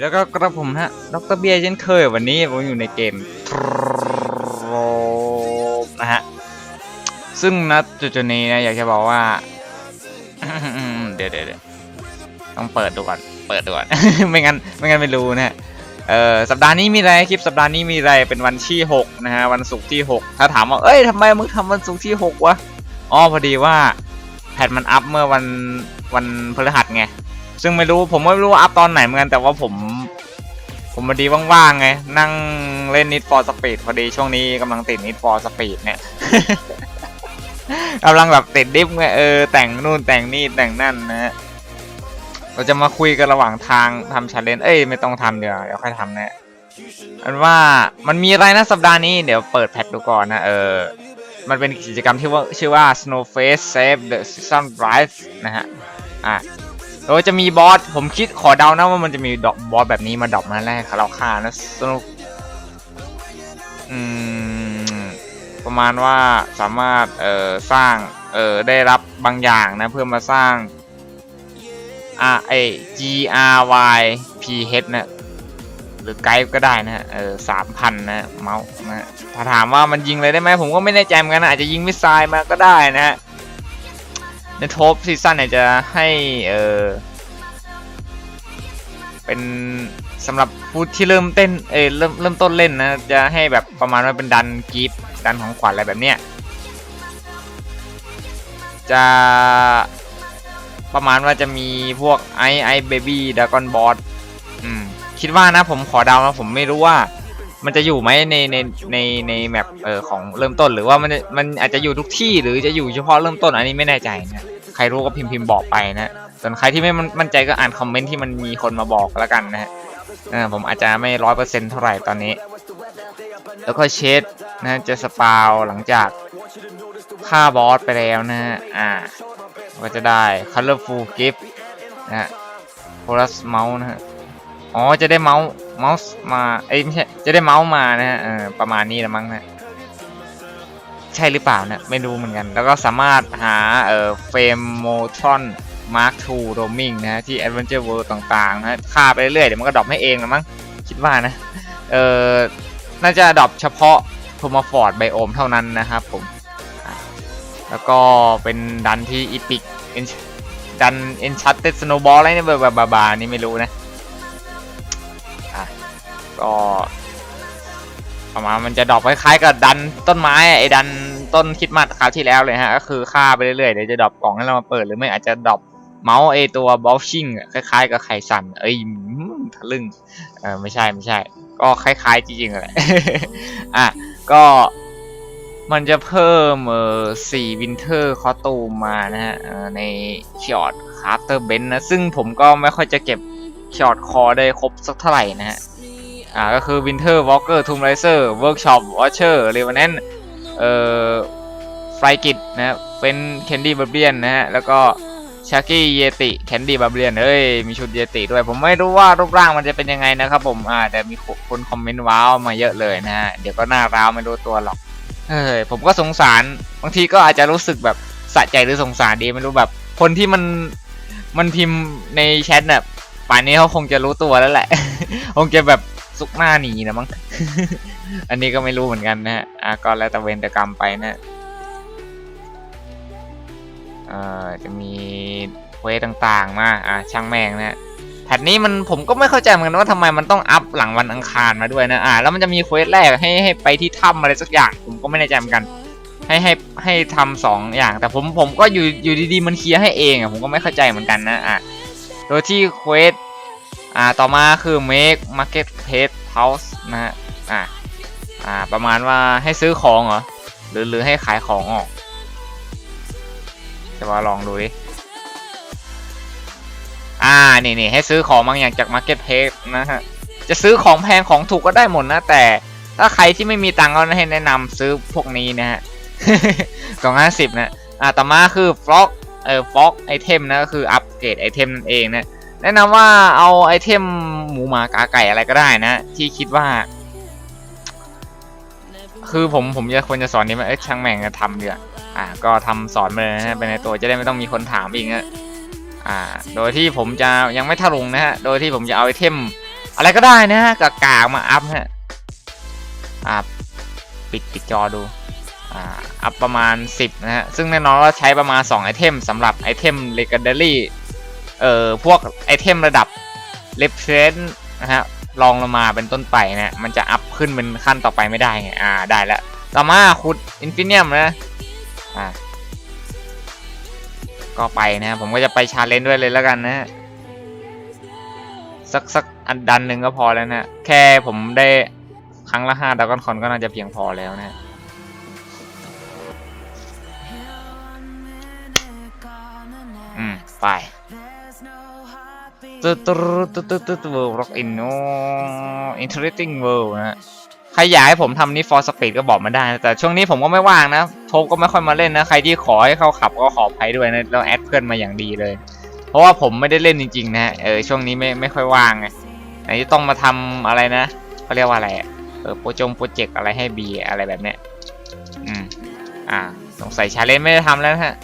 แล้วก็กระผมฮะดรเบียร์เช่นเคยวันนี้ผมอยู่ในเกมนะฮะ ซึ่งณจุดๆนี้นะอยากจะบอกว่า เดี๋ยวเดี๋ยวเดี๋ยว ต้องเปิดดูก่อนเปิดดูก่อน ไม่งั้นไม่งั้นไม่รู้นะฮะเอ่อสัปดาห์นี้มีอะไรคลิปสัปดาห์นี้มีอะไรเป็นวันที่6นะฮะวันศุกร์ที่ 6 ถ้าถามว่าเอ้ยทำไมมึงทำวันศุกร์ที่6วะอ๋อพอดีว่าแพทมันอัพเมื่อวันวันพฤหัสไงซึ่งไม่รู้ผมไม่รู้อัพตอนไหนเหมือนกันแต่ว่าผม ผมพอดีว่างๆไงนั่งเล่น Need for Speed พอดีช่วงนี้กำลังติด Need for Speed เนี่ยกำลังแบบติดดิฟไงเออแต่งนู่นแต่งนี่แต่งนั่นนะฮะ เราจะมาคุยกันระหว่างทางทำชาเลนจ์เอ้ยไม่ต้องทำเดี๋ยวเดี๋ยวค่อยทำนะอันว่ามันมีอะไรนะสัปดาห์นี้เดี๋ยวเปิดแพทดูก่อนนะเออมันเป็นกิจกรรมที่ว่าชื่อว่า Snowface Save the Season Drive นะฮะอะโดยจะมีบอสผมคิดขอเดานะว่ามันจะมีดอกบอสแบบนี้มาดอปมาแรกเราฆ่านะสนุกอืมประมาณว่าสามารถเอ่อสร้างเอ่อได้รับบางอย่างนะเพื่อมาสร้าง R ไอ G R Y P H นะหรือไกด์ก็ได้นะฮะเออสามพันนะเมาส์นะฮะถ้าถามว่ามันยิงเลยได้ไหมผมก็ไม่แน่ใจเหมือนกันนะอาจจะยิงมิสไซล์มาก็ได้นะฮะในทบซีซั่นเนี่ยจะให้เออเป็นสำหรับผู้ที่เริ่มเต้นเออเริ่มเริ่มต้นเล่นนะจะให้แบบประมาณว่าเป็นดันกีฟดันของขวัญอะไรแบบเนี้ยจะ ประมาณว่าจะมีพวกไอไอเบบี้ดากอนบอสอืมคิดว่านะผมขอเดานะผมไม่รู้ว่า มันจะอยู่ไหมในในในในแมปเออของเริ่มต้น หรือว่ามันจะมันอาจจะอยู่ทุกที่หรือจะอยู่เฉพาะเริ่มต้นอันนี้ไม่แน่ใจนะใครรู้ก็พิมพ์พิมพ์บอกไปนะส่วนใครที่ไม่มั่นใจก็อ่านคอมเมนต์ที่มันมีคนมาบอกแล้วกันนะฮะผมอาจจะไม่ร้อยเปอร์เซ็นต์เท่าไหร่ตอนนี้ แล้วก็เช็ดนะจะสปาวหลังจากฆ่าบอสไปแล้วนะฮะอ่า ก็จะได้ colorful gift นะฮะ plus mouse นะฮะ อ๋อ จะได้เมาส์เมาส์มา เอ้ยไม่ใช่ จะได้เมาส์มานะฮะเออประมาณนี้ละมั้งนะใช่หรือเปล่านะไม่รู้เหมือนกัน แล้วก็สามารถหาเอ่อเฟรมโมทรอนมาร์คทูโรมิงนะฮะ ที่ Adventure World ต่างๆนะค่าไปเรื่อยๆ เดี๋ยวมันก็ดรอปให้เองละมั้งคิดว่านะ เอ่อ น่าจะดรอปเฉพาะโทมาฟอร์ดไบโอมเท่านั้นนะครับผม แล้วก็เป็นดันที่อีพิกดันเอนชัตเต็ดสโนบอลอะไรเนี่ยแบบบาๆนี่ไม่รู้นะอะก็ประมาณมันจะดรอปคล้ายๆกับดันต้นไม้ไอ้ดันต้นคิดมัดคราวที่แล้วเลยฮะก็คือฆ่าไปเรื่อยๆเดี๋ยวจะดรอปกล่องให้เรามาเปิดหรือไม่อาจจะดรอปเมาส์ไอตัวบอลชิ่งคล้ายๆกับไข่สันเอ้ยทะลึ่งเออไม่ใช่ไม่ใช่ ก็คล้ายๆจริงๆแหละอะก็ มันจะเพิ่มเออสี่วินเทอร์คอตูมมานะฮะเอ่อในช็อตคาร์เตอร์เบนนะ ซึ่งผมก็ไม่ค่อยจะเก็บช็อตคอได้ครบสักเท่าไหร่นะฮะ อ่าก็คือ Winter Walker Tomb Raider Workshop Watcher Revenant เรเวนแนนเอ่อไฟกิตนะเป็น Candy Barbarian นะฮะ แล้วก็ Shaggy Yeti Candy Barbarian เอ้ย มีชุด Yeti ด้วย ผมไม่รู้ว่ารูปร่างมันจะเป็นยังไงนะครับผมอ่าแต่มีคนคอมเมนต์ว้าวมาเยอะเลยนะฮะ เดี๋ยวก็หน้าร้าวไม่รู้ตัวหรอก เฮ้ยผมก็สงสารบางทีก็อาจจะรู้สึกแบบสะใจหรือสงสารดีไม่รู้แบบ คนที่มันมันพิมพ์ในแชทน่ะป่านนี้เขาคงจะรู้ตัวแล้วแหละ คงจะแบบซุกหน้าหนีนะมั้ง อันนี้ก็ไม่รู้เหมือนกันนะฮะอะก็แล้วแต่เวรแต่กรรมไปนะเอ่อจะมีเวสต่างๆมาอะช่างแม่งนะฮะ พทนี้มันผมก็ไม่เข้าใจเหมือนกันว่าทำไมมันต้องอัพหลังวันอังคารมาด้วยนะอะแล้วมันจะมีเควสแรกให้ให้ไปที่ถ้ำอะไรสักอย่าง ผมก็ไม่แน่ใจเหมือนกัน ให้ให้ให้ทำสองอย่าง แต่ผมผมก็อยู่อยู่ดีๆมันเคลียร์ให้เองอะผมก็ไม่เข้าใจเหมือนกันนะอะโดยที่เควสอ่าต่อมาคือ make market place house นะฮะอ่าอ่าประมาณว่าให้ซื้อของเหรอหรือหรือให้ขายของออกจะมาลองดูดิ อ่านี่นี่ให้ซื้อของบางอย่างจาก market place นะฮะ จะซื้อของแพงของถูกก็ได้หมดนะ แต่ถ้าใครที่ไม่มีตังค์ก็ให้แนะนำซื้อพวกนี้นะฮะสองห้าสิบนะอ่าต่อมาคือ frog เออฟล็อกไอเทมนะก็คืออัปเกรดไอเทมนั่นเองนะแนะนำว่าเอาไอเทมหมูหมากาไก่อะไรก็ได้นะ ที่คิดว่า คือผมผมจะควรจะสอนนี้ไหมเอ้ยช่างแม่งจะทำเดี๋ยวอ่า ก็ทำสอนไปเลยนะฮะไปในตัวจะได้ไม่ต้องมีคนถามอีกนะ อ่า โดยที่ผมจะยังไม่ทะลุงนะฮะ โดยที่ผมจะเอาไอเทม อะไรก็ได้นะฮะกากามาอัพฮะ อ่า ปิดปิดจอดู อ่า อัพประมาณ 10 นะฮะ ซึ่งแน่นอนว่าใช้ประมาณ 2 ไอเทมสำหรับไอเทม legendary เอ่อ พวกไอเทมระดับเลฟเฟนนะฮะลองลงมาเป็นต้นไปนะมันจะอัพขึ้นเป็นขั้นต่อไปไม่ได้ไง อ่า ได้แล้วต่อมาขุดอินฟิเนียมนะ อ่า ก็ไปนะผมก็จะไปชาเลนจ์ด้วยเลยแล้วกันนะฮะสักสักอันดันหนึ่งก็พอแล้วนะแค่ผมได้ครั้งละห้าดากอนคอนก็น่าจะเพียงพอแล้วนะอืม ไปตึ๊ดตึ๊ดตึ๊ดตึ๊ดตึ๊ดเวิร์ล็อกอินโนอินเทอร์เรตติ้งวิร์นะ รอยากให้ผมทำนี่ฟอร์สปีดก็บอกมาได้นะแต่ช่วงนี้ผมก็ไม่ว่างนะโทก็ไม่ค่อยมาเล่นนะ ใครที่ขอให้เขาขับก็ขออภัยด้วยนะแล้วแอดเพื่อนมาอย่างดีเลย เพราะว่าผมไม่ได้เล่นจริงๆนะเออช่วงนี้ไม่ไม่ค่อยว่างไงไหนจะต้องมาทำอะไรนะเขาเรียกว่าอะไรเออโปรจงโปรเจกต์อะไรให้บีอะไรแบบเนี้ยอืมอ่าสงสัยชาเลนจ์ไม่ได้ทำแล้วนะฮะ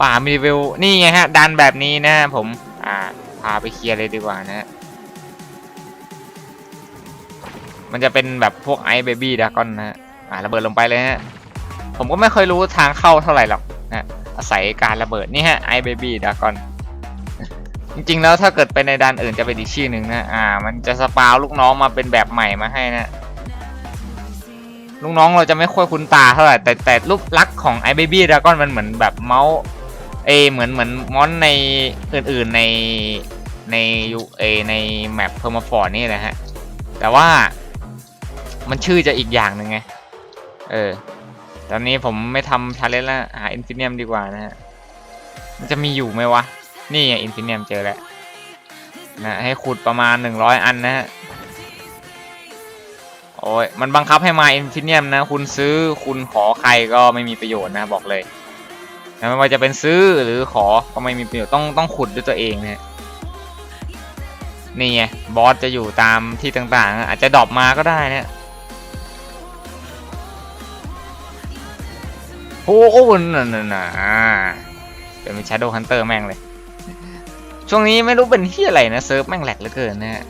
ป่ามีรีวิวนี่ไงฮะดันแบบนี้นะผมอ่าพาไปเคลียร์เลยดีกว่านะ มันจะเป็นแบบพวกไอเบบี้ดากอนนะฮะอ่าระเบิดลงไปเลยฮะผมก็ไม่เคยรู้ทางเข้าเท่าไหร่หรอกนะอาศัยการระเบิดนี่ฮะไอเบบี้ดากอนจริงๆแล้วถ้าเกิดไปในดันอื่นจะเป็นอีกชื่อหนึ่งนะอ่า มันจะสปาวลูกน้องมาเป็นแบบใหม่มาให้นะลูกน้องเราจะไม่ค่อยคุ้นตาเท่าไหร่แต่แต่รูปลักษณ์ของไอเบบี้ดากอนมันเหมือนแบบเมาส์เอเหมือนเหมือนมอนในอื่นๆในในยูเอในแมปเพอร์มาฟอร์นี่แหละฮะแต่ว่า มันชื่อจะอีกอย่างหนึ่งไง เออ ตอนนี้ผมไม่ทำชาเลนจ์แล้ว หาอินฟิเนียมดีกว่านะฮะ มันจะมีอยู่ไหมวะ นี่ไงอินฟิเนียมเจอแล้ว นะ ให้ขุดประมาณ100อันนะฮะ โอ้ย มันบังคับให้มาอินฟิเนียมนะ คุณซื้อคุณขอใครก็ไม่มีประโยชน์นะบอกเลยนะไม่ว่าจะเป็นซื้อหรือขอก็ไม่มีประโยชน์ต้องต้องขุดด้วยตัวเองนะนี่ไงบอสจะอยู่ตามที่ต่างๆ อาจจะดรอปมาก็ได้นะ โอ้โหนั่นน่ะเป็นชาร์โดฮันเตอร์แม่งเลย ช่วงนี้ไม่รู้เป็นที่อะไรนะเซิร์ฟแม่งแหลกเหลือเกินนะฮะ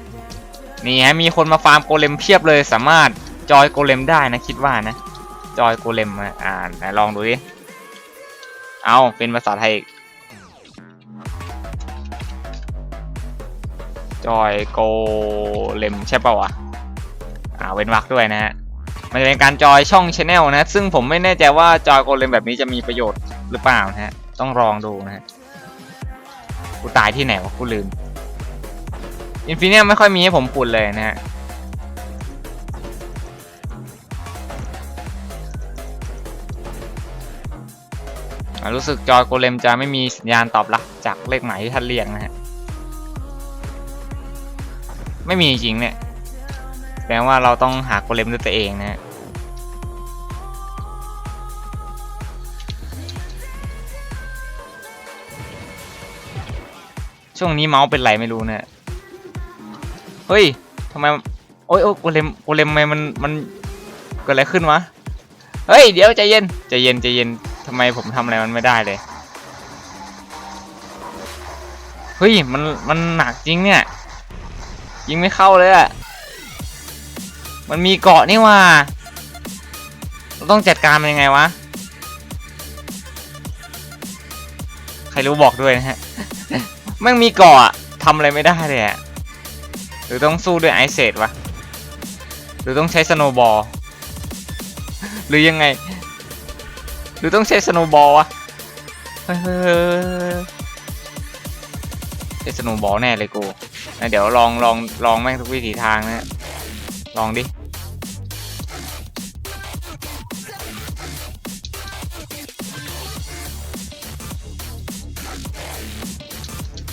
นี่ฮะมีคนมาฟาร์มโกเลมเพียบเลยสามารถจอยโกเลมได้นะคิดว่านะ จอยโกเลมอ่านลองดูดิ เอาเป็นภาษาไทยอีกจอยโกเลมใช่ป่าวะอ่าเว้นวรรคด้วยนะฮะ มันจะเป็นการจอยช่องชแนลนะซึ่งผมไม่แน่ใจว่าจอยโกเลมแบบนี้จะมีประโยชน์หรือเปล่านะฮะต้องลองดูนะฮะกูตายที่ไหนวะกูลืมอินฟิเนียไม่ค่อยมีให้ผมขุดเลยนะฮะรู้สึกจอยโกเลมจะไม่มีสัญญาณตอบรับจากเลขหมายที่ท่านเรียกนะฮะ ไม่มีจริงเนี่ยแสดงว่าเราต้องหาโกเลมด้วยตัวเองนะฮะ ช่วงนี้เมาส์เป็นไรไม่รู้เนี่ย เฮ้ยทำไม โอ้ยโอ้ยโกเลมโกเลมทำไมมันมันเกิดอะไรขึ้นวะ เฮ้ย เดี๋ยวใจเย็นใจเย็นใจเย็นทำไมผมทำอะไรมันไม่ได้เลย เฮ้ย มันมันหนักจริงเนี่ย ยิงไม่เข้าเลยอะมันมีเกาะนี่ว่าเราต้องจัดการมันยังไงวะ ใครรู้บอกด้วยนะฮะ แม่งมีเกาะอะทำอะไรไม่ได้เลยอะหรือต้องสู้ด้วยไอเซดวะ หรือต้องใช้สโนบอล หรือยังไง หรือต้องใช้สโนบอลวะใช้สโนบอลแน่เลยกู เดี๋ยวลองลองลองแม่งทุกวิถีทางนะ ลองดิ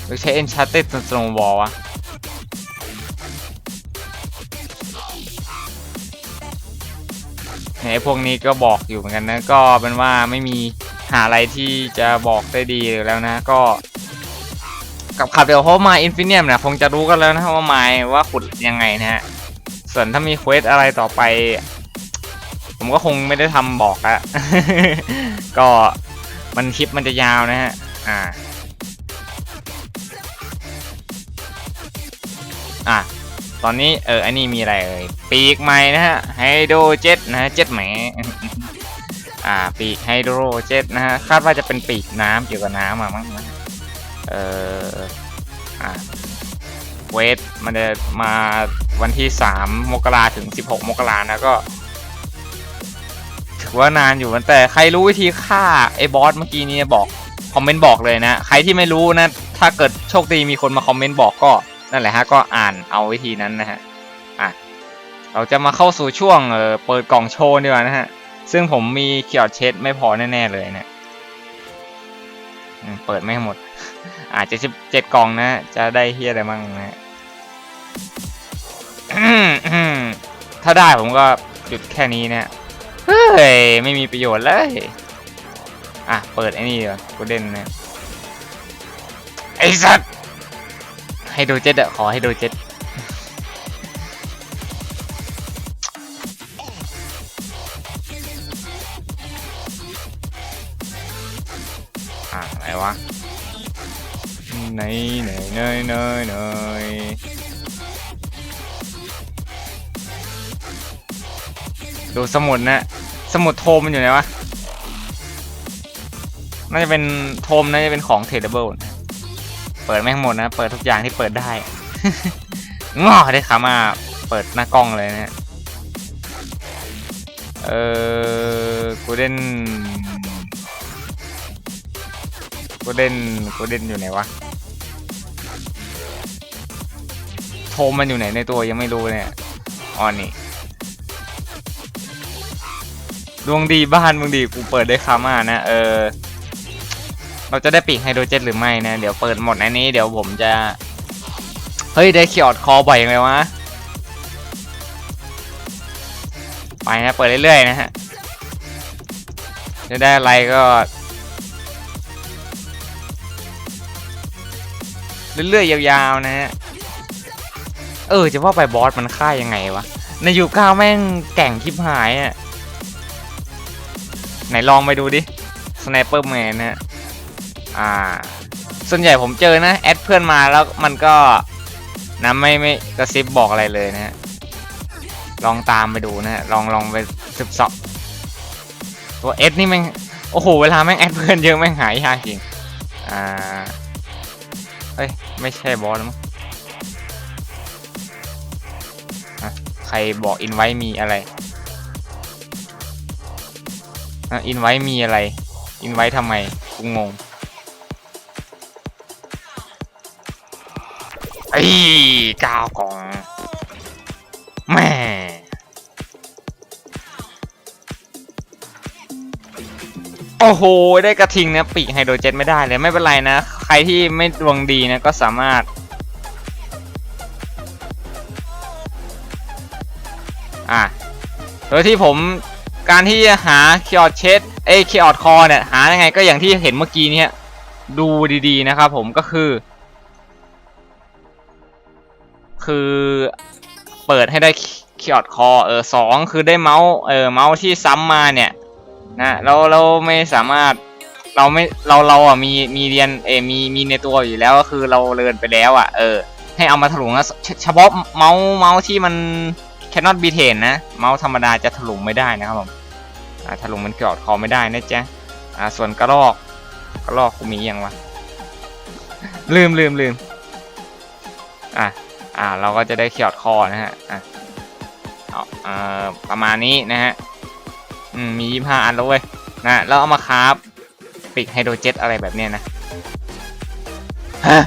หรือใช้ Enchanted Snowball วะไอพวกนี้ก็บอกอยู่เหมือนกันนะ ก็เป็นว่าไม่มีหาอะไรที่จะบอกได้ดีแล้วนะ ก็ กับขับเดี๋ยวเพราะมาอินฟิเนียมเนี่ยคงจะรู้กันแล้วนะว่าไมว่าขุดยังไงนะฮะ ส่วนถ้ามีเควสอะไรต่อไป ผมก็คงไม่ได้ทำบอกละก็มันคลิปมันจะยาวนะฮะ อ่า ตอนนี้เอออันนี้มีอะไรเอ่ยปีกใหม่นะฮะไฮโดรเจ็ตนะฮะเจ็ตแหมอ่าปีกไฮโดรเจ็ตนะฮะคาดว่าจะเป็นปีกน้ำเกี่ยวกับน้ำอะมั้งเอออ่าเวทมันจะมาวันที่ 3 มกราถึง 16 มกรานะก็ ถือว่านานอยู่มันแต่ใครรู้วิธีฆ่าไอ้บอสเมื่อกี้นี้บอก คอมเมนต์บอกเลยนะ ใครที่ไม่รู้นะ ถ้าเกิดโชคดีมีคนมาคอมเมนต์บอกก็ นั่นแหละฮะก็อ่านเอาวิธีนั้นนะฮะอะเราจะมาเข้าสู่ช่วงเออเปิดกล่องโชว์ดีกว่านะฮะซึ่งผมมีเขียดเช็ดไม่พอแน่ๆเลยเนี่ยเปิดไม่หมด อาจจะสิบเจ็ดกล่องนะ จะได้เฮียอะไรมั่งนะฮะถ้าได้ผมก็หยุดแค่นี้นะเฮ้ย ไม่มีประโยชน์เลย อะ เปิดไอ้นี่กว่ากูเด่นนะไอ้สัตว์ ให้ดูเจ็ดอะขอให้ดูเจ็ดอะไรวะไหนไหนไหนไหนไหนดูสมุดนะ สมุดโทมมันอยู่ไหนวะ น่าจะเป็นโทมน่าจะเป็นของเทเดเบิลนะ เปิดไม่งหมดนะ เปิดทุกอย่างที่เปิดได้งอได้ขามาเปิดหน้ากล้องเลยนะเออกูเด่นกูเด่นกูเด่นอยู่ไหนวะโทมมันอยู่ไหนในตัวยังไม่รู้เนี่ยอ๋อนี่ดวงดีบ้านมึงดีกูเปิดได้คามานะ เออ เราจะได้ปีกไฮโดรเจนหรือไม่นะ เดี๋ยวเปิดหมดอันนี้เดี๋ยวผมจะ เฮ้ย ได้เขียดคอบ่อยยังไงวะ ไปนะ เปิดเรื่อยๆนะฮะ จะได้อะไรก็ เรื่อยๆยาวๆนะฮะ เออ จะว่าไปบอสมันฆ่ายังไงวะ ในยูก้าแม่งแก่งคลิปหายอะไหนลองไปดูดิสไนเปอร์แมนนะฮะ อ่า ส่วนใหญ่ผมเจอนะ แอดเพื่อนมาแล้วมันก็นะไม่ไม่กระซิบบอกอะไรเลยนะฮะ ลองตามไปดูนะฮะ ลองลองไปสืบเสอบตัวเอสนี่แม่ง โอ้โห เวลาแม่งแอดเพื่อนเยอะแม่งหายยากจริง อ่าเฮ้ย ไม่ใช่บอสมั้งอะใครบอกอินไว้มีอะไรอินไว้มีอะไร อินไว้ทำไมกูงง ไอ้ก้ากล่องแม่โอ้โห ได้กระทิงนะปีกไฮโดรเจนไม่ได้เลยไม่เป็นไรนะ ใครที่ไม่ดวงดีนะก็สามารถ อะ โดยที่ผมการที่จะหาคีออดเชดเอคีออดคอเนี่ย หายังไงก็อย่างที่เห็นเมื่อกี้เนี่ยดูดีๆนะครับผมก็คือ คือเปิดให้ได้คีย์ออดคอเออสองคือได้เมาส์เออเมาส์ที่ซ้ำมาเนี่ยนะเราเราไม่สามารถเราไม่เราเราอะมีมีเรียนเอมีมีในตัวอยู่แล้วก็คือเราเรียนไปแล้วอะเออให้เอามาถลุงนะเฉพาะเมาส์เมาส์ที่มัน cannot be taken นะ เมาส์ธรรมดาจะถลุงไม่ได้นะครับผมอ่าถลุงมันเกี่ยวคอไม่ได้นะจ๊ะอ่าส่วนกระรอกกระรอกกูมียังวะลืมลืมลืมอะ อ่าเราก็จะได้เขียดคอนะฮะอะเอาเอ่อประมาณนี้นะฮะอืมมียี่ห้าอันแล้วเว้ยนะแล้วเอามาคราฟปีกไฮโดรเจ็ตอะไรแบบเนี้ยนะฮะ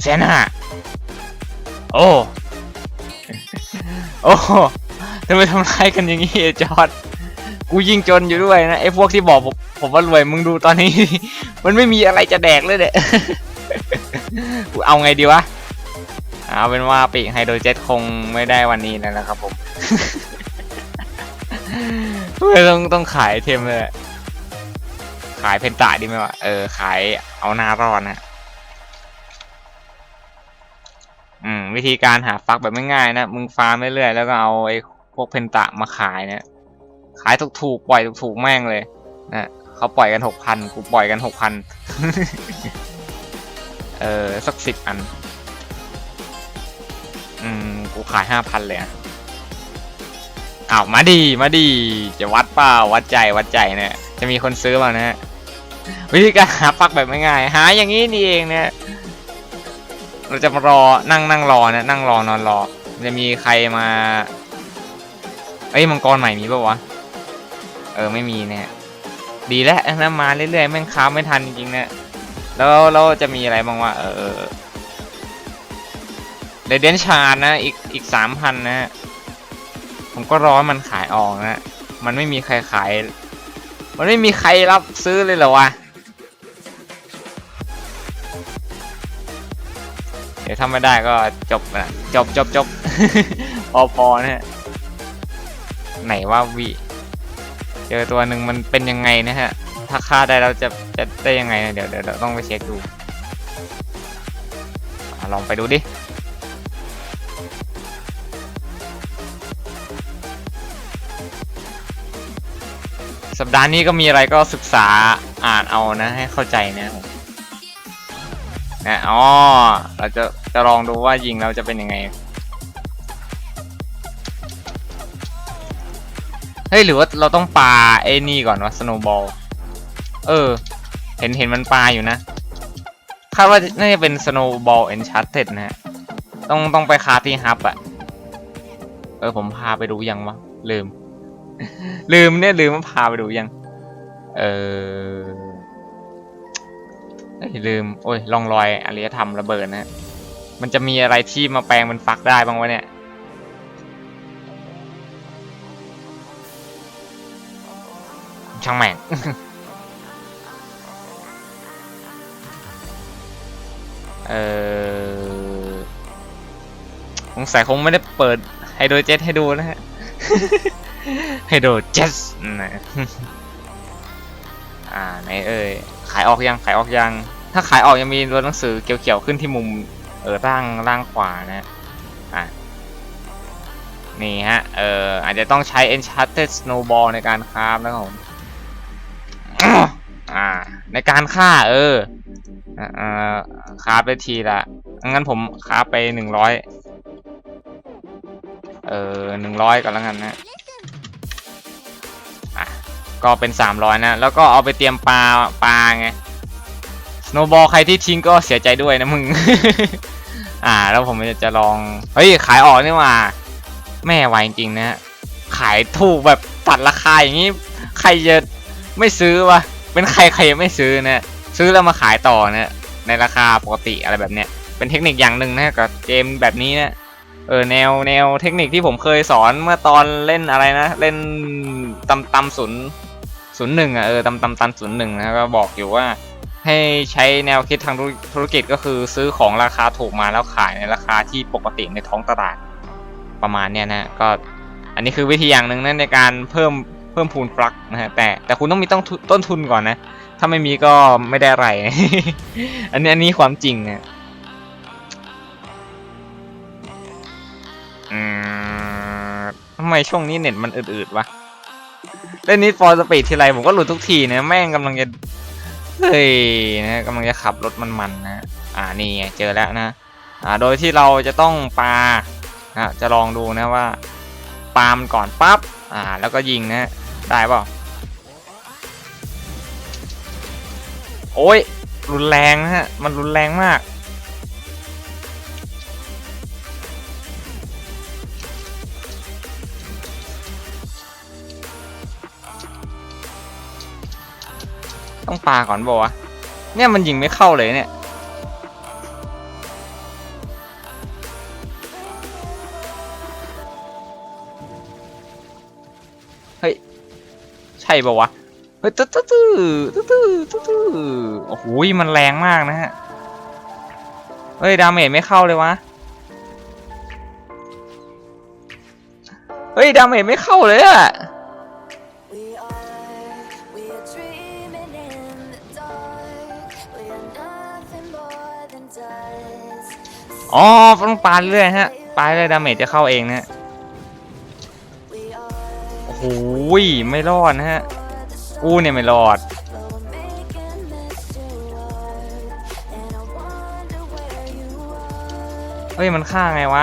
เซนห้าโอ้โอ้โหทำไมทำร้ายกันอย่างนี้ไอ้จอร์ดกูยิ่งจนอยู่ด้วยนะไอ้พวกที่บอกผมผมว่ารวยมึงดูตอนนี้ มันไม่มีอะไรจะแดกเลยเนี่ยกูเอาไงดีวะ เอาเป็นว่าปีกไฮโดรเจ็ตคงไม่ได้วันนี้แล้วนะครับผมต้องต้องขายไอเทมเลย ขายเพนตาดีไหมวะ เออ ขายเอาหน้ารอดนะอืม วิธีการหาฟักแบบไม่ง่ายๆนะ มึงฟาร์มเรื่อยๆแล้วก็เอาไอ้พวกเพนตะมาขายเนี่ย ขายถูกๆ ปล่อยถูกๆ แม่งเลยนะเขาปล่อยกันหกพันกูปล่อยกันหกพันเออ สักสิบอัน อืม กูขายห้าพันเลยอะอ้าวมาดีมาดี จะวัดเปล่าวัดใจวัดใจเนี่ย จะมีคนซื้อเปล่านะฮะ วิธีการหาฟักแบบง่ายหาอย่างนี้นี่เองเนี่ย เราจะมารอนั่งนั่งรอนะนั่งรอนอนรอ จะมีใครมา เอ้ยมังกรใหม่มีป่าวะ เออไม่มีเนี่ยดีแล้วนะมาเรื่อยๆแม่งค้าไม่ทันจริงๆนะแล้วเราจะมีอะไรบ้างวะเออ เดเดนชาร์นะ อีกอีกสามพันนะผมก็รอมันขายออกนะ มันไม่มีใครขาย มันไม่มีใครรับซื้อเลยเหรอวะ เดี๋ยวถ้าไม่ได้ก็จบนะ จบจบจบพอพอนะฮะ ไหนว่าวิเจอตัวหนึ่งมันเป็นยังไงนะฮะ ถ้าฆ่าได้เราจะจะได้ยังไงนะเดี๋ยวเดี๋ยวเราต้องไปเช็คดูอลองไปดูดิ สัปดาห์นี้ก็มีอะไรก็ศึกษาอ่านเอานะให้เข้าใจนะผมนะอ๋อเราจะจะลองดูว่ายิงเราจะเป็นยังไง เฮ้ยหรือว่าเราต้องปาไอ้นี่ก่อนวะสโนบอล เออ เห็นเห็นมันปาอยู่นะ คาดว่าน่าจะเป็นสโนบอลเอนชาร์เต็ดนะฮะ ต้องต้องไปคาที่ฮับอะเออผมพาไปดูยังวะลืม ลืมเนี่ยลืมว่าพาไปดูยัง เออลืม โอ้ยลองรอยอารยธรรมระเบิดนะ มันจะมีอะไรที่มาแปลงเป็นฟักได้บ้างวะเนี่ย ช่างแม่งเออสงสัยคงไม่ได้เปิดไฮโดรเจตให้ดูนะฮะ ไฮโดรเจ็ตนะอ่าไหนเอ่ยขายออกยังขายออกยัง ถ้าขายออกยังมีตัวหนังสือเขียวๆขึ้นที่มุมเออล่างล่างขวานะอะนี่ฮะเอออาจจะต้องใช้ Enchanted Snowball ในการคราฟนะครับผมอ่าในการฆ่าเอออ่าอ่าคราฟได้ทีละงั้นผมคราฟไปหนึ่งร้อยเออหนึ่งร้อยก่อนแล้วกันนะ ก็เป็นสามร้อยนะ แล้วก็เอาไปเตรียมปลาปลาไงสโนบอลใครที่ทิ้งก็เสียใจด้วยนะมึง อ่า แล้วผมจะลอง เฮ้ย ขายออกนี่ว่า แม่ไวจริงๆนะฮะขายถูกแบบตัดราคาอย่างนี้ ใครจะไม่ซื้อวะ เป็นใครใครไม่ซื้อนะ ซื้อแล้วมาขายต่อนะ ในราคาปกติอะไรแบบเนี้ย เป็นเทคนิคอย่างหนึ่งนะกับเกมแบบนี้นะเออแนวแนวเทคนิคที่ผมเคยสอนเมื่อตอนเล่นอะไรนะ เล่นตำตำศูนย์ ศูนย์หนึ่งอะเออตำตำตันศูนย์หนึ่งนะก็บอกอยู่ว่าให้ใช้แนวคิดทางธุรธุรกิจก็คือซื้อของราคาถูกมาแล้วขายในราคาที่ปกติในท้องตลาดประมาณเนี้ยนะก็อันนี้คือวิธีอย่างหนึ่งนะในการเพิ่มเพิ่มพูนฟลักนะฮะแต่แต่คุณต้องมีต้องต้นทุนก่อนนะ ถ้าไม่มีก็ไม่ได้อะไร อันนี้อันนี้ความจริงนะอืมทำไมช่วงนี้เน็ตมันอืดๆวะ เล่นนี้ฟอร์สปีดทีไรผมก็หลุดทุกทีนะแม่งกำลังจะเฮ้ยนะกำลังจะขับรถมันๆนะอ่านี่เจอแล้วนะอ่าโดยที่เราจะต้องปานะจะลองดูนะว่าปามันก่อนปั๊บอ่าแล้วก็ยิงนะได้เปล่าโอ้ยรุนแรงนะฮะมันรุนแรงมาก ต้องปาก่อนบอกวะเนี่ยมันยิงไม่เข้าเลยเนี่ย เฮ้ย ใช่ปะวะ เฮ้ยตื้อตื้อตื้อตื้อตื้อตื้โอ้โหมันแรงมากนะฮะ เฮ้ย ดาเมจไม่เข้าเลยวะ เฮ้ย ดาเมจไม่เข้าเลยอะ อ๋อต้องปาเรื่อยฮะปาเรื่อยดาเมจจะเข้าเองนะฮะโอ้โหไม่รอดนะฮะกูเนี่ยไม่รอดเฮ้ยมันฆ่าไงวะ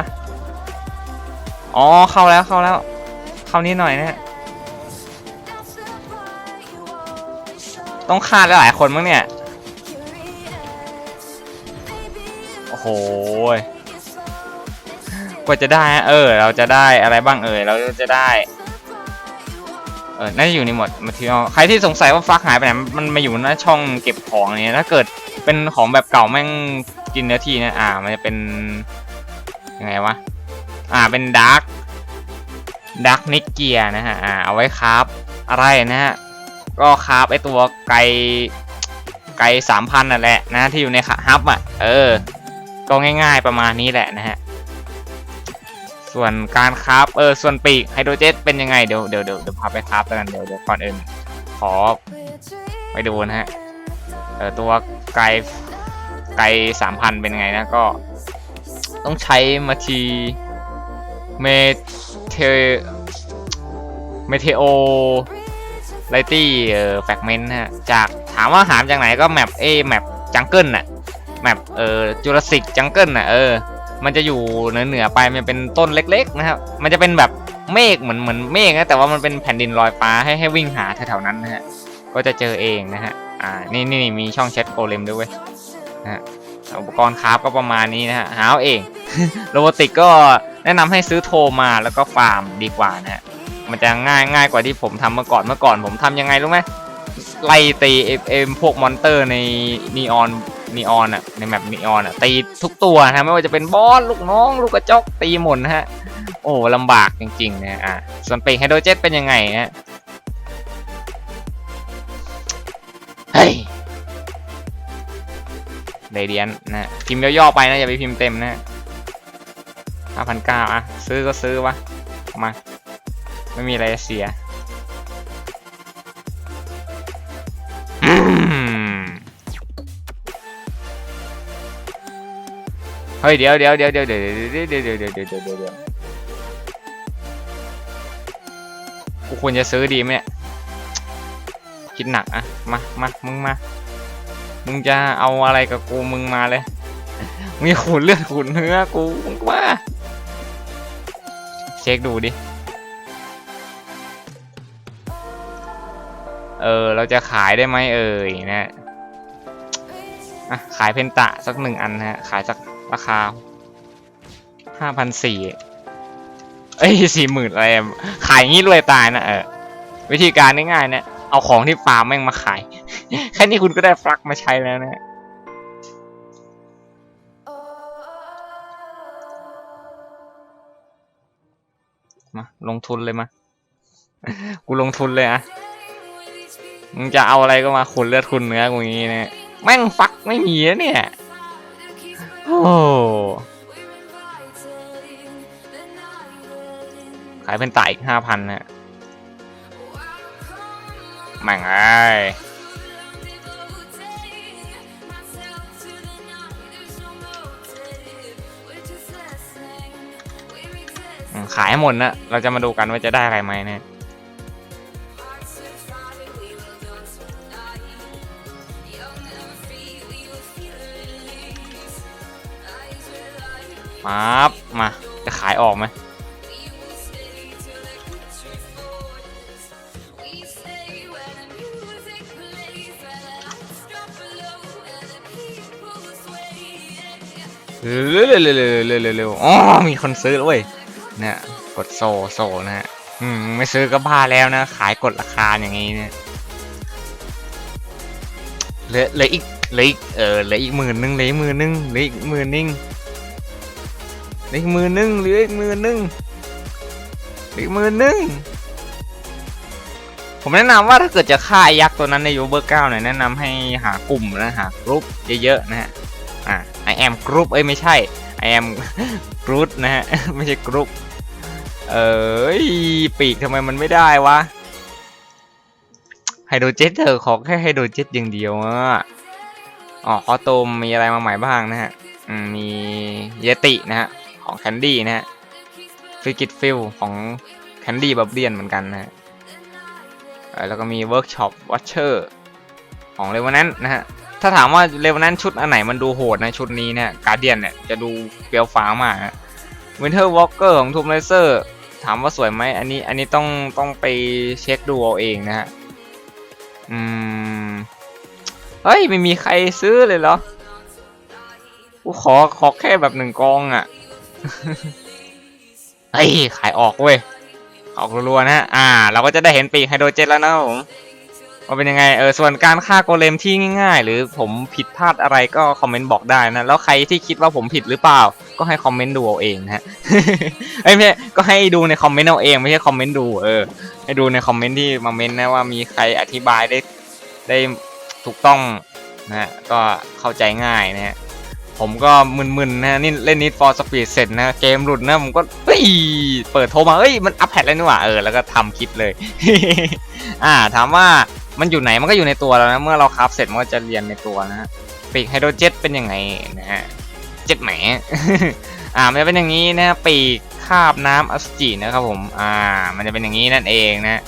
อ๋อเข้าแล้วเข้าแล้ว เข้านิดหน่อยนะฮะต้องฆ่าหลายคนมั้งเนี่ย โอ้โหยกว่าจะได้เออ เราจะได้อะไรบ้างเอ่ยเราจะได้ เออน่าจะอยู่ในหมดมาทีใครที่สงสัยว่าฟักหายไปไหนมันมาอยู่หน้าช่องเก็บของเนี่ยถ้าเกิดเป็นของแบบเก่าแม่งกินเนื้อที่นะอ่า มันจะเป็นยังไงวะอ่าเป็นดาร์กดาร์กนิกเกียนะฮะอ่าเอาไว้คราฟอะไรนะฮะก็คราฟไอตัวไกไกสามพันนั่นแหละนะที่อยู่ในฮับอะเออ ก็ง่าย ๆประมาณนี้แหละนะฮะ ส่วนการคราฟเออส่วนปีกไฮโดรเจนเป็นยังไงเดี๋ยวเดี๋ยวเดี๋ยวเดี๋ยวพาไปคราฟกันเดี๋ยวเดี๋ยวก่อนอื่นขอไปดูนะฮะเออตัวไกไกสามพันเป็นไงนะก็ ต้องใช้มาทีเมเทเมเทโอไลตี้เออแฟกเมนต์ฮะจากถามว่าหามจากไหนก็แมปเอแมปจังเกิลน่ะ แมปเอ่อจูราสสิกจังเกิลน่ะเออ มันจะอยู่เหนือเหนือไปมันเป็นต้นเล็ก ๆ นะครับ มันจะเป็นแบบเมฆเหมือนเหมือนเมฆนะแต่ว่ามันเป็นแผ่นดินลอยฟ้าให้ให้วิ่งหาแถวๆนั้นนะฮะก็จะเจอเองนะฮะอ่านี่นี่มีช่องแชทโกเลมด้วยเว้ยนะฮะอุปกรณ์คราฟก็ประมาณนี้นะฮะหาเอาเองโรบอติกก็แนะนำให้ซื้อโทรมาแล้วก็ฟาร์มดีกว่านะฮะมันจะง่ายง่ายกว่าที่ผมทำเมื่อก่อนเมื่อก่อนผมทำยังไงรู้ไหมไล่ตีเอเอมพวกมอนเตอร์ในนีออน นีออนอะในแมปนีออนอะตีทุกตัวนะไม่ว่าจะเป็นบอสลูกน้อง ลูกกระจกตีหมดนะฮะ โอ้ลำบากจริงๆนะอะส่วนปีกไฮโดรเจนเป็นยังไงฮะเฮ้ยเรเดียนนะพิมพ์ย่อๆไปนะ อย่าไปพิมพ์เต็มนะฮะห้าพันเก้าอะ ซื้อก็ซื้อวะ มา ไม่มีอะไรเสีย เฮ้ยเดี๋ยวเดี๋ยวเดี๋ยวเดี๋ยวเดี๋ยวเดี๋ยวเดี๋ยวเดี๋ยวเดี๋ยวเดี๋ยวเดี๋ยวเดี๋ยวเดี๋ยวกูควรจะซื้อดีไหมเนี่ยคิดหนักอะมามามึงมา มึงจะเอาอะไรกับกูมึงมาเลยมึงขูดเลือดขูดเนื้อกูมึงมาเช็คดูดิ เออ เราจะขายได้ไหมเอ่ยนะฮะอะ ขายเพนตะสักหนึ่งอันฮะ ขายสัก ราคาห้าพันสี่เอ้ยสี่หมื่นอะไรขายงี้รวยตายนะเออวิธีการง่ายๆเนี่ยเอาของที่ฟาร์มแม่งมาขาย แค่นี้คุณก็ได้ฟลักมาใช้แล้วนะ มาลงทุนเลยมา กูลงทุนเลยอะมึงจะเอาอะไรก็มาขุนเลือดขุนเนื้อกูอย่างงี้เนี่ยแม่งฟักไม่มีนะเนี่ย โอ้ขายเป็นตายอีกห้าพันนะแม่งไอ้ขายให้หมดนะ เราจะมาดูกันว่าจะได้อะไรไหมเนี่ย มาบมา จะขายออกไหมเร็วเร็วเร็วเร็วเร็วเร็วเร็วอ๋อมีคนซื้อแล้วเว้ยเนี่ยกดโซโซนะฮะอืมไม่ซื้อก็บ้าแล้วนะ ขายกดราคาอย่างงี้เนี่ยเหลือเหลืออีกเหลืออีกเออเหลืออีกหมื่นนึงเหลืออีกหมื่นนึงเหลืออีกหมื่นนึง เหลืออีกมื่นนึงเหลืออีกมื่นนึงเหลืออีกมื่นนึงผมแนะนำว่าถ้าเกิดจะฆ่ายักษ์ตัวนั้นในยูเบอร์เก้าเนี่ยแนะนำให้หากลุ่มนะหากรุ๊ปเยอะๆนะฮะอ่า I am group เอ้ยไม่ใช่ I am group นะฮะไม่ใช่กรุ๊ปเอ้ยปีกทำไมมันไม่ได้วะไฮโดรเจ็ตเธอขอแค่ไฮโดรเจตอย่างเดียวอะอ๋อคอโตมมีอะไรมาใหม่บ้างนะฮะมีเยตินะฮะ ของแคนดี้นะฮะฟิกิตฟิลของแคนดี้บับเบียนเหมือนกันนะฮะแล้วก็มีเวิร์กช็อปวัชเชอร์ของเลวานนนะฮะ ถ้าถามว่าเลวานนชุดอันไหนมันดูโหดนะชุดนี้เนี่ยการเดียนเนี่ยจะดูเปรียวฟ้ามากนะวินเทอร์วอล์กเกอร์ของทูมเลเซอร์ถามว่าสวยไหมอันนี้อันนี้ต้องต้องไปเช็คดูเอาเองนะฮะ อืม เฮ้ย ไม่มีใครซื้อเลยเหรอ กูขอขอแค่แบบหนึ่งกองอะ่ะ เฮ้ยขายออกเว้ยออกรัวๆนะฮะอ่า เราก็จะได้เห็นปีกไฮโดรเจนแล้วนะผมว่าเป็นยังไงเออส่วนการฆ่าโกเลมที่ง่าย ๆ หรือผมผิดพลาดอะไรก็คอมเมนต์บอกได้นะ แล้วใครที่คิดว่าผมผิดหรือเปล่า ก็ให้คอมเมนต์ดูเอาเองนะฮะเอ้ไม่ใช่ก็ให้ดูในคอมเมนต์เอาเองไม่ใช่คอมเมนต์ดูเออให้ดูในคอมเมนต์ที่มาเมนต์นะว่ามีใครอธิบายได้ได้ถูกต้องนะฮะก็เข้าใจง่ายนะฮะ ผมก็มึนๆนะนี่เล่นนิดฟอร์สปีดเสร็จนะ เกมหลุดนะผมก็เฮ้ยเปิดโทรมาเอ้ยมันอัปแพดแล้วนี่หว่าเออแล้วก็ทำคลิปเลย อ่าถามว่ามันอยู่ไหนมันก็อยู่ในตัวแล้วนะ เมื่อเราคราฟเสร็จมันก็จะเรียนในตัวนะปีกไฮโดรเจ็ตเป็นยังไงนะฮะเจ็ตแหมอ่ามันจะเป็นอย่างนี้นะปีกคาบน้ำอสุจินะครับผมอ่า มันจะเป็นอย่างนี้นั่นเองนะ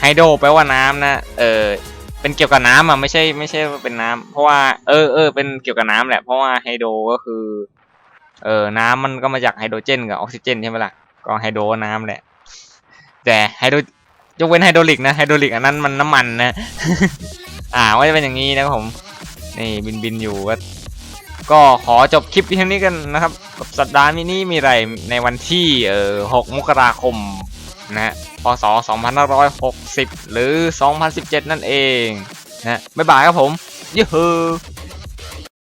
ไฮโดรแปลว่าน้ำนะเออ เป็นเกี่ยวกับน้ำอะไม่ใช่ไม่ใช่เป็นน้ำเพราะว่าเออเออเป็นเกี่ยวกับน้ำแหละเพราะว่าไฮโดรก็คือ เออน้ำมันก็มาจากไฮโดรเจนกับออกซิเจนใช่ไหมล่ะก็ไฮโดรน้ำแหละ แต่ไฮโดรยกเว้นไฮโดรลิกนะไฮโดรลิกอันนั้นมันน้ำมันนะอ่าว่าจะเป็นอย่างนี้นะครับผมนี่บินบินอยู่ก็ก็ขอจบคลิปเพียงนี้กันนะครับกับสัปดาห์นี้มีอะไรในวันที่เออ6มกราคมนะฮะ ศ 2560 หรือ 2017 นั่นเองนะบ๊ายบายครับผมยูฮู